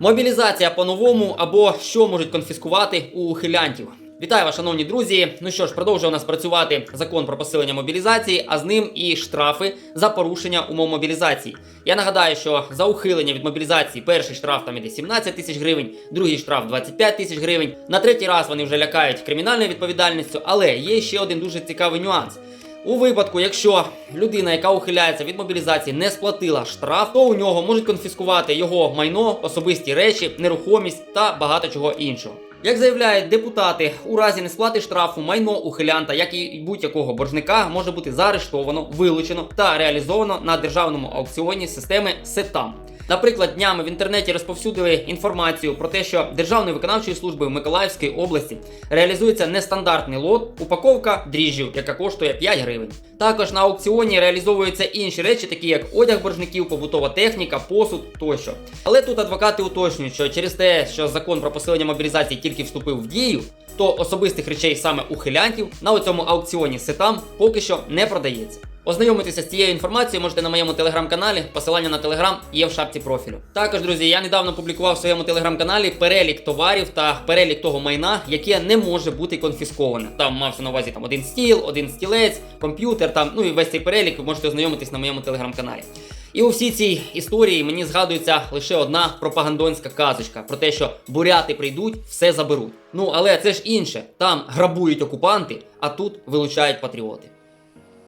Мобілізація по-новому або що можуть конфіскувати у ухилянтів. Вітаю вас, шановні друзі. Ну що ж, продовжує у нас працювати закон про посилення мобілізації, а з ним і штрафи за порушення умов мобілізації. Я нагадаю, що за ухилення від мобілізації перший штраф там іде 17 тисяч гривень, другий штраф 25 тисяч гривень. На третій раз вони вже лякають кримінальною відповідальністю, але є ще один дуже цікавий нюанс. У випадку, якщо людина, яка ухиляється від мобілізації, не сплатила штраф, то у нього можуть конфіскувати його майно, особисті речі, нерухомість та багато чого іншого. Як заявляють депутати, у разі несплати штрафу майно ухилянта, як і будь-якого боржника, може бути заарештовано, вилучено та реалізовано на державному аукціоні системи СЕТАМ. Наприклад, днями в інтернеті розповсюдили інформацію про те, що Державною виконавчою службою Миколаївської області реалізується нестандартний лот, упаковка дріжджів, яка коштує 5 гривень. Також на аукціоні реалізовуються інші речі, такі як одяг боржників, побутова техніка, посуд тощо. Але тут адвокати уточнюють, що через те, що закон про посилення мобілізації тільки вступив в дію, то особистих речей саме ухилянтів на цьому аукціоні сетам поки що не продається. Ознайомитися з цією інформацією можете на моєму телеграм-каналі. Посилання на телеграм є в шапці профілю. Також, друзі, я недавно публікував в своєму телеграм-каналі перелік товарів та перелік того майна, яке не може бути конфісковане. Там мався на увазі там один стіл, один стілець, комп'ютер. Там ну і весь цей перелік ви можете ознайомитись на моєму телеграм-каналі. І у всій цій історії мені згадується лише одна пропагандонська казочка про те, що буряти прийдуть, все заберуть. Ну але це ж інше. Там грабують окупанти, а тут вилучають патріоти.